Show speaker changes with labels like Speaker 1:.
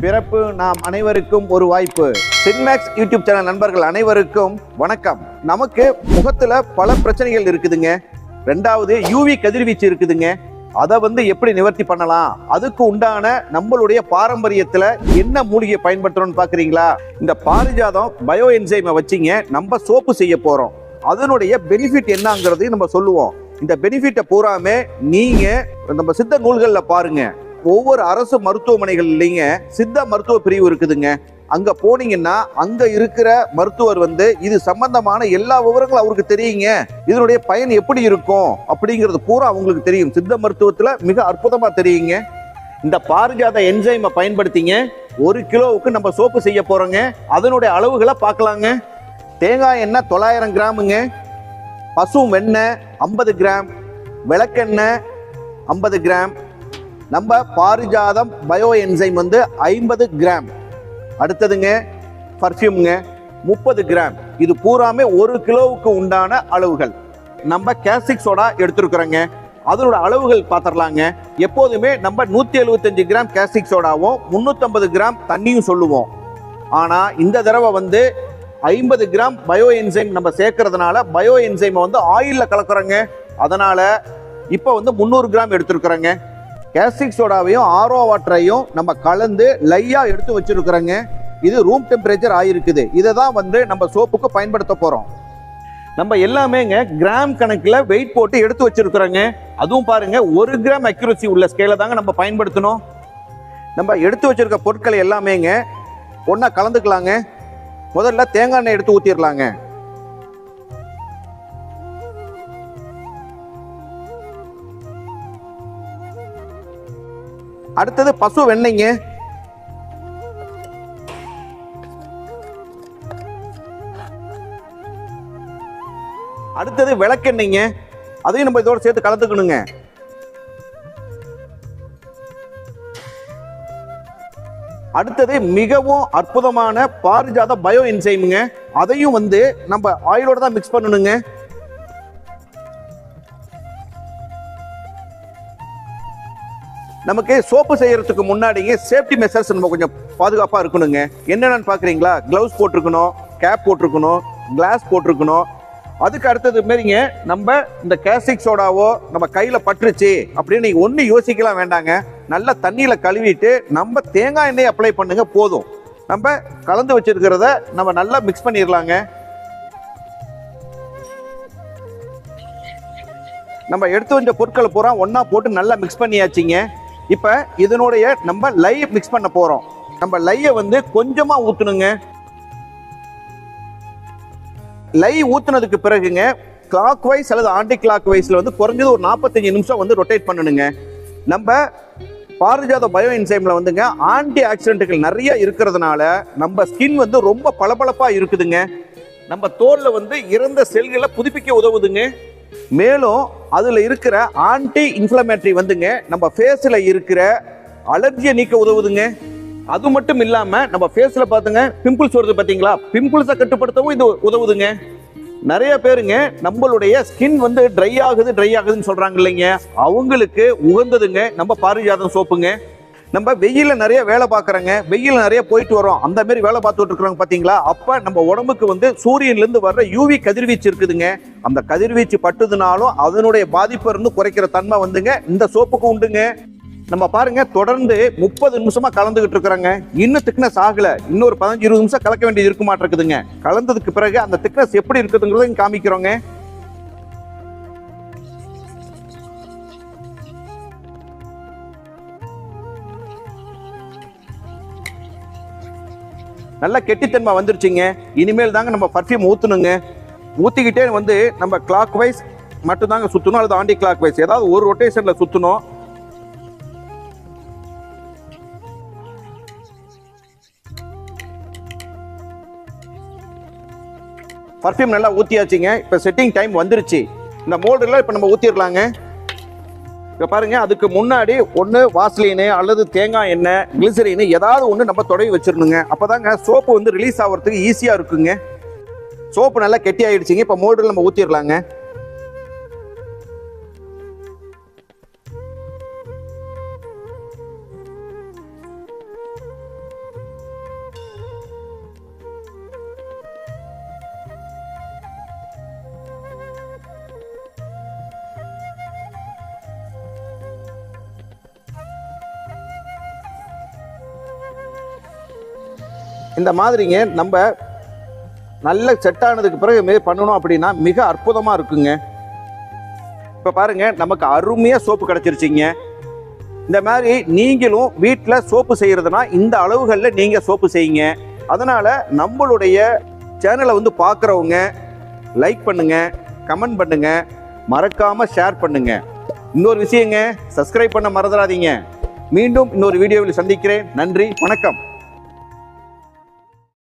Speaker 1: பிறப்பு நாம் அனைவருக்கும் ஒரு வாய்ப்பு. சின்மேக்ஸ் யூடியூப் சேனல் நண்பர்கள் அனைவருக்கும் வணக்கம். நமக்கு முகத்துல பல பிரச்சனைகள் இருக்குதுங்க. ரெண்டாவது யூவி கதிர்வீச்சு இருக்குதுங்க. அதை வந்து எப்படி நிவர்த்தி பண்ணலாம்? அதுக்கு உண்டான நம்மளுடைய பாரம்பரியத்துல என்ன மூலிகையை பயன்படுத்துறோம்னு பாக்குறீங்களா? இந்த பாரிஜாதம் பயோ என்சைமை வச்சிங்க நம்ம சோப்பு செய்ய போறோம். அதனுடைய பெனிஃபிட் என்னங்கிறதையும் நம்ம சொல்லுவோம். இந்த பெனிஃபிட்டை பூராமே நீங்க நம்ம சித்த நூல்களில் பாருங்க. ஒவ்வொரு அரசு மருத்துவமனைகள்லீங்க சித்த மருத்துவ பிரிவு இருக்குதுங்க. அங்க போனீங்கன்னா அங்க இருக்கிற மருத்துவர் வந்து இது சம்பந்தமான எல்லா விவரங்களும் அவருக்கு தெரியுங்க. இதனுடைய பயன் எப்படி இருக்கும்? அப்படிங்கிறது பூரா அவங்களுக்கு தெரியும். சித்த மருத்துவத்துல மிக அற்புதமா தெரியுங்க. இந்த பாரிஜாத என்சைமை பயன்படுத்திங்க. ஒரு கிலோவுக்கு நம்ம சோப்பு செய்ய போறோங்க. அதனுடைய அளவுகளை பார்க்கலாங்க. தேங்காய் எண்ணெய் தொள்ளாயிரம் கிராமுங்க. பசும் வெண்ணெய் ஐம்பது கிராம். விளக்கெண்ணெய் ஐம்பது கிராம். நம்ம பாரிஜாதம் பயோ என்சைம் வந்து ஐம்பது கிராம். அடுத்ததுங்க பர்ஃப்யூம்ங்க முப்பது கிராம். இது பூராமே ஒரு கிலோவுக்கு உண்டான அளவுகள். நம்ம கேஸ்டிக் சோடா எடுத்துருக்குறோங்க. அதனோட அளவுகள் பார்த்துடலாங்க எப்போதுமே நம்ம நூற்றி எழுபத்தஞ்சு கிராம் கேஸ்டிக் சோடாவும் முந்நூற்றம்பது கிராம் தண்ணியும் சொல்லுவோம். ஆனால் இந்த தடவை வந்து ஐம்பது கிராம் பயோ என்சைம் நம்ம சேர்க்கறதுனால பயோ என்சைமை வந்து ஆயிலில் கலக்குறோங்க. அதனால் இப்போ வந்து முந்நூறு கிராம் எடுத்துருக்குறோங்க. கேஸ்டிக் சோடாவையும் ஆரோ வாட்டரையும் நம்ம கலந்து லையாக எடுத்து வச்சுருக்குறோங்க. இது ரூம் டெம்பரேச்சர் ஆகிருக்குது இதை தான் வந்து நம்ம சோப்புக்கு பயன்படுத்த போகிறோம் நம்ம எல்லாமேங்க கிராம் கணக்கில் வெயிட் போட்டு எடுத்து வச்சிருக்கிறோங்க. அதுவும் பாருங்க ஒரு கிராம் அக்யூரசி உள்ள ஸ்கேலை தாங்க நம்ம பயன்படுத்தணும். நம்ம எடுத்து வச்சிருக்க பொருட்களை எல்லாமேங்க ஒன்றா கலந்துக்கலாங்க. முதல்ல தேங்காய் எண்ணெய் எடுத்து ஊற்றிடலாங்க அடுத்தது பசு வெண்ணெய்ங்க அடுத்தது விளக்கெண்ணெய்ங்க அதையும் நம்ம இதோட சேர்த்து கலந்துக்கணுங்க. அடுத்தது மிகவும் அற்புதமான பாரிஜாத பயோ என்சைமுங்க. அதையும் வந்து நம்ம ஆயிலோட தான் மிக்ஸ் பண்ணணுங்க. நமக்கு சோப்பு செய்யறதுக்கு முன்னாடிங்க சேஃப்டி மெஷர்ஸ் நம்ம கொஞ்சம் பாதுகாப்பாக இருக்கணுங்க. என்னென்னு பார்க்குறீங்களா க்ளவுஸ் போட்டிருக்கணும் கேப் போட்டிருக்கணும் கிளாஸ் போட்டிருக்கணும். அதுக்கு அடுத்தது மாரிங்க நம்ம இந்த கேஸ்டிக் சோடாவோ நம்ம கையில் பட்டுருச்சு அப்படின்னு நீங்கள் ஒன்றும் யோசிக்கலாம் வேண்டாங்க. நல்லா தண்ணியில் கழுவிட்டு நம்ம தேங்காய் எண்ணெய் அப்ளை பண்ணுங்க போதும். நம்ம கலந்து வச்சிருக்கிறத நம்ம நல்லா மிக்ஸ் பண்ணிடலாங்க நம்ம எடுத்து வந்த பொருட்களை பூரா ஒன்றா போட்டு நல்லா மிக்ஸ் பண்ணியாச்சுங்க. இப்போ இதனுடைய நம்ம லை மிக்ஸ் பண்ண போகிறோம் நம்ம லையை வந்து கொஞ்சமாக ஊற்றணுங்க லை ஊற்றுனதுக்கு பிறகுங்க கிளாக் வைஸ் அல்லது ஆண்டி கிளாக் வைஸில் வந்து குறைஞ்சது ஒரு நாற்பத்தஞ்சு நிமிஷம் வந்து ரொட்டேட் பண்ணணுங்க நம்ம பாரிஜாத பயோ இன்சைமில் வந்துங்க ஆன்டி ஆக்சிடென்ட்டுகள் நிறைய இருக்கிறதுனால நம்ம ஸ்கின் வந்து ரொம்ப பளபளப்பாக இருக்குதுங்க. நம்ம தோலில் வந்து இறந்த செல்களை புதுப்பிக்க உதவுதுங்க. மேலும் அதில் இருக்கிற ஆன்டி இன்ஃப்ளமேட்ரி வந்துங்க நம்ம ஃபேஸில் இருக்கிற அலர்ஜியை நீக்க உதவுதுங்க. அது மட்டும் இல்லாமல் நம்ம ஃபேஸில் பார்த்துங்க பிம்பிள்ஸ் வருது பார்த்தீங்களா பிம்பிள்ஸை கட்டுப்படுத்தவும் இது உதவுதுங்க. நிறைய பேருங்க நம்மளுடைய ஸ்கின் வந்து ட்ரை ஆகுது ட்ரை ஆகுதுன்னு சொல்கிறாங்க இல்லைங்க. அவங்களுக்கு உகந்ததுங்க நம்ம பாரிஜாதம் சோப்புங்க. நம்ம வெயிலில் நிறைய வேலை பார்க்குறோங்க வெயில்ல நிறைய போயிட்டு வரோம் அந்த மாதிரி வேலை பார்த்துட்டு இருக்கிறோங்க பாத்தீங்களா அப்ப நம்ம உடம்புக்கு வந்து சூரியன்ல இருந்து வர்ற யூவி கதிர்வீச்சு இருக்குதுங்க. அந்த கதிர்வீச்சு பட்டுதுனாலும் அதனுடைய பாதிப்பை இருந்து குறைக்கிற தன்மை வந்துங்க. இந்த சோப்புக்கு உண்டுங்க. நம்ம பாருங்க தொடர்ந்து முப்பது நிமிஷமா கலந்துகிட்டு இருக்கிறாங்க. இன்னும் திக்னஸ் ஆகல. இன்னொரு பதினஞ்சு இருபது நிமிஷம் கலக்க வேண்டியது இருக்க மாட்டிருக்குதுங்க கலந்ததுக்கு பிறகு அந்த திக்னஸ் எப்படி இருக்குதுங்கிறதையும் காமிக்கிறோங்க. நல்ல கெட்டித்தன்மை வந்துருச்சுங்க. இனிமேல் தாங்க நம்ம பர்ஃப்யூம் ஊற்றணுங்க ஊற்றிக்கிட்டே வந்து நம்ம கிளாக் வைஸ் மட்டும்தாங்க சுற்றணும் அல்லது ஆண்டி கிளாக் வைஸ் ஏதாவது ஒரு ரொட்டேஷனில் சுற்றணும் பர்ஃப்யூம் நல்லா ஊற்றியாச்சுங்க இப்போ செட்டிங் டைம் வந்துருச்சு. இந்த மோல்டெல்லாம் இப்போ நம்ம ஊற்றிடலாங்க இப்போ பாருங்க அதுக்கு முன்னாடி ஒன்று வாஸ்லினு அல்லது தேங்காய் எண்ணெய் கிளிசரின் ஏதாவது ஒன்று நம்ம தொடவி வச்சிடணுங்க அப்போதாங்க சோப்பு வந்து ரிலீஸ் ஆகிறதுக்கு ஈஸியாக இருக்குங்க. சோப்பு நல்லா கெட்டி ஆகிடுச்சிங்க இப்போ மோல்டில் நம்ம ஊற்றிடலாங்க இந்த மாதிரிங்க நம்ம நல்ல செட் ஆனதுக்கு பிறகு மாரி பண்ணணும் அப்படின்னா மிக அற்புதமாக இருக்குங்க. இப்போ பாருங்க நமக்கு அருமையாக சோப்பு கிடச்சிருச்சிங்க. இந்த மாதிரி நீங்களும் வீட்டில் சோப்பு செய்கிறதுனா இந்த அளவுகளில் நீங்கள் சோப்பு செய்யுங்க. அதனால் நம்மளுடைய சேனலை வந்து பார்க்குறவங்க லைக் பண்ணுங்கள் கமெண்ட் பண்ணுங்கள் மறக்காமல் ஷேர் பண்ணுங்க. இன்னொரு விஷயங்க சப்ஸ்கிரைப் பண்ண மறந்துடாதீங்க. மீண்டும் இன்னொரு வீடியோவில் சந்திக்கிறேன். நன்றி வணக்கம்.